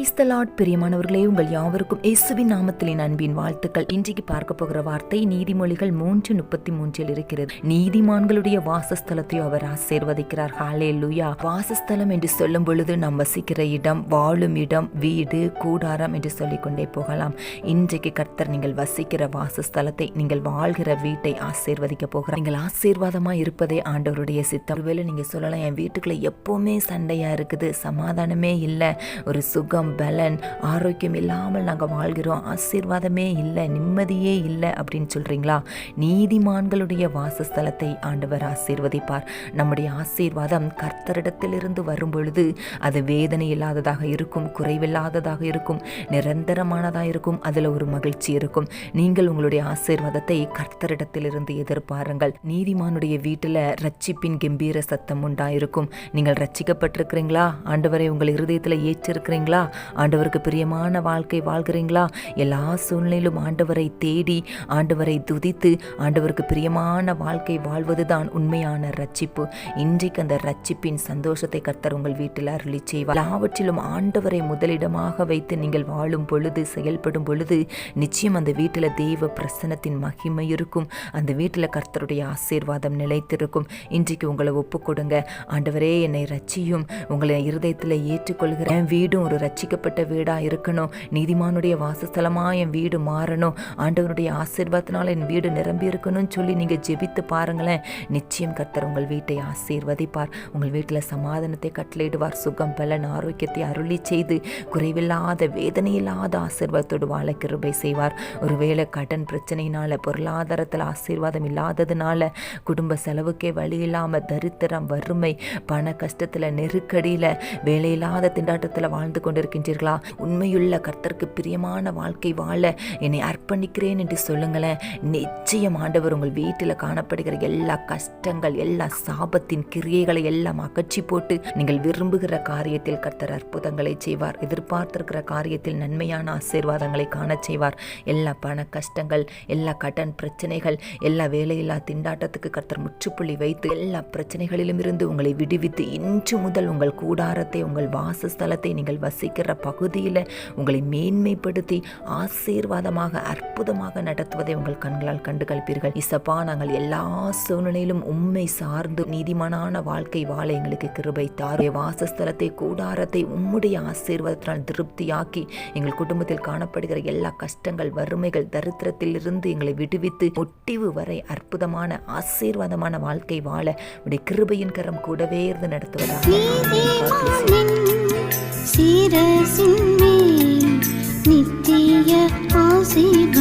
Praise the Lord பிரியமானவர்களே உங்கள் யாவருக்கும் இயேசுவின் நாமத்திலின் அன்பின் வாழ்த்துக்கள். இன்றைக்கு பார்க்க போகிற வார்த்தை நீதிமொழிகள் மூன்று முப்பத்தி மூன்றில் இருக்கிறது. நீதிமான்களுடைய வாசஸ்தலத்தையும் அவர் ஆசீர்வதிக்கிறார். ஹாலே லுயா வாசஸ்தலம் என்று சொல்லும் பொழுது நாம் வசிக்கிற இடம் வாழும் இடம் வீடு கூடாரம் என்று சொல்லிக்கொண்டே போகலாம். இன்றைக்கு கர்த்தர் நீங்கள் வசிக்கிற வாசஸ்தலத்தை நீங்கள் வாழ்கிற வீட்டை ஆசீர்வதிக்க போகிறார். நீங்கள் ஆசீர்வாதமா இருப்பதே ஆண்டவருடைய சித்தம். ஒருவேளை நீங்க சொல்லலாம் என் வீட்டுக்குள்ள எப்பவுமே சண்டையா இருக்குது சமாதானமே இல்லை ஒரு சுகம் பலன். ஆரோக்கியம் இல்லாமல் நாங்கள் வாழ்கிறோம். ஆசீர்வாதமே இல்லை நிம்மதியே இல்லை அப்படின்னு சொல்கிறீங்களா நீதிமான்களுடைய வாசஸ்தலத்தை ஆண்டவர் ஆசீர்வதிப்பார். நம்முடைய ஆசீர்வாதம் கர்த்தரிடத்திலிருந்து வரும் பொழுது அது வேதனை இல்லாததாக இருக்கும் குறைவில்லாததாக இருக்கும் நிரந்தரமானதாக இருக்கும் அதில் ஒரு மகிழ்ச்சி இருக்கும். நீங்கள் உங்களுடைய ஆசீர்வாதத்தை கர்த்தரிடத்திலிருந்து எதிர்பாருங்கள். நீதிமானுடைய வீட்டில் ரட்சிப்பின் கம்பீர சத்தம் உண்டாயிருக்கும். நீங்கள் ரட்சிக்கப்பட்டிருக்கிறீங்களா? ஆண்டவரை உங்கள் இருதயத்தில் ஏற்றிருக்கிறீங்களா? ஆண்டவருக்கு பிரியமான வாழ்க்கை வாழ்கிறீங்களா? எல்லா சூழ்நிலையிலும் ஆண்டவரை தேடி ஆண்டவரை துதித்து ஆண்டவருக்கு பிரியமான வாழ்க்கை வாழ்வதுதான் உண்மையான ரட்சிப்பு. இன்றைக்கு அந்த ரட்சிப்பின் சந்தோஷத்தை கர்த்தர் உங்கள் வீட்டில் அருளி செய்வார். எல்லாவற்றிலும் ஆண்டவரை முதலிடமாக வைத்து நீங்கள் வாழும் பொழுது செயல்படும் பொழுது நிச்சயம் அந்த வீட்டில் தெய்வ பிரசனத்தின் மகிமை இருக்கும். அந்த வீட்டில் கர்த்தருடைய ஆசீர்வாதம் நிலைத்திருக்கும். இன்றைக்கு உங்களை ஒப்பு கொடுங்க ஆண்டவரே என்னை ரட்சியும் உங்களை இருதயத்தில் ஏற்றுக்கொள்கிறேன். வீடும் ஒரு ரட்சிக்கப்பட்ட வீடாக இருக்கணும். நீதிமானுடைய வாசஸ்தலமாக என் வீடு மாறணும். ஆண்டவனுடைய ஆசீர்வாதத்தினால் என் வீடு நிரம்பி இருக்கணும்னு சொல்லி நீங்கள் ஜெபித்து பாருங்களேன். நிச்சயம் கர்த்தர் உங்கள் வீட்டை ஆசீர்வதிப்பார். உங்கள் வீட்டில் சமாதானத்தை கட்டளையிடுவார். சுகம் பலன் ஆரோக்கியத்தை அருளி செய்து குறைவில்லாத வேதனையில்லாத ஆசீர்வாதத்தோடு வாழ கிருபை செய்வார். ஒருவேளை கடன் பிரச்சனையினால பொருளாதாரத்தில் ஆசீர்வாதம் இல்லாததுனால குடும்ப செலவுக்கே வழி இல்லாமல் தரித்திரம் வறுமை பண கஷ்டத்தில் நெருக்கடியில் வேலையில்லாத திண்டாட்டத்தில் வாழ்ந்து கொண்டிருக்கின்றீர்களா உண்மையுள்ள கர்த்தருக்கு பிரியமான வாழ்க்கை வாழ என்னை அர்ப்பணிக்கிறேன் என்று சொல்லுங்களேன். நிச்சயம் ஆண்டவர் உங்கள் வீட்டில் காணப்படுகிற எல்லா கஷ்டங்கள் எல்லா சாபத்தின் கிரியைகளை எல்லாம் அகற்றி போட்டு நீங்கள் விரும்புகிற காரியத்தில் கர்த்தர் அற்புதங்களை செய்வார். எதிர்பார்த்திருக்கிற காரியத்தில் நன்மையான ஆசீர்வாதங்களை காணச் செய்வார். எல்லா பண கஷ்டங்கள் எல்லா கடன் பிரச்சனைகள் எல்லா வேலையில்லா திண்டாட்டத்துக்கு கர்த்தர் முற்றுப்புள்ளி வைத்து எல்லா பிரச்சனைகளிலும் இருந்து உங்களை விடுவித்து இன்று முதல் உங்கள் கூடாரத்தை உங்கள் வாசஸ்தலத்தை நீங்கள் வசிக்கிற பகுதியில் உங்களை மேன்மைப்படுத்தி ஆசீர்வாதமாக அற்புதமாக நடத்துவதை உங்கள் கண்களால் கண்டு கழிப்பீர்கள் இசப்பா நாங்கள் எல்லா சூழ்நிலையிலும் உண்மை சார்ந்து நீதிமானான வாழ்க்கை வாழ எங்களுக்கு கிருபை தார் வாசஸ்தலத்தை கூடாரத்தை உம்முடைய ஆசீர்வாதத்தினால் திருப்தியாக்கி எங்கள் குடும்பத்தில் காணப்படுகிற எல்லா கஷ்டங்கள் வறுமைகள் தரித்திரத்தில் இருந்து எங்களை விடுவித்து ஒட்டிவு வரை அற்புதமான ஆசீர்வாதமான வாழ்க்கை வாழ உடைய கிருபையின் கரம் கூடவே இருந்து நடத்துவதாக நீதிமானின் சிரசின் மேல் நித்திய ஆசீர்வாதம்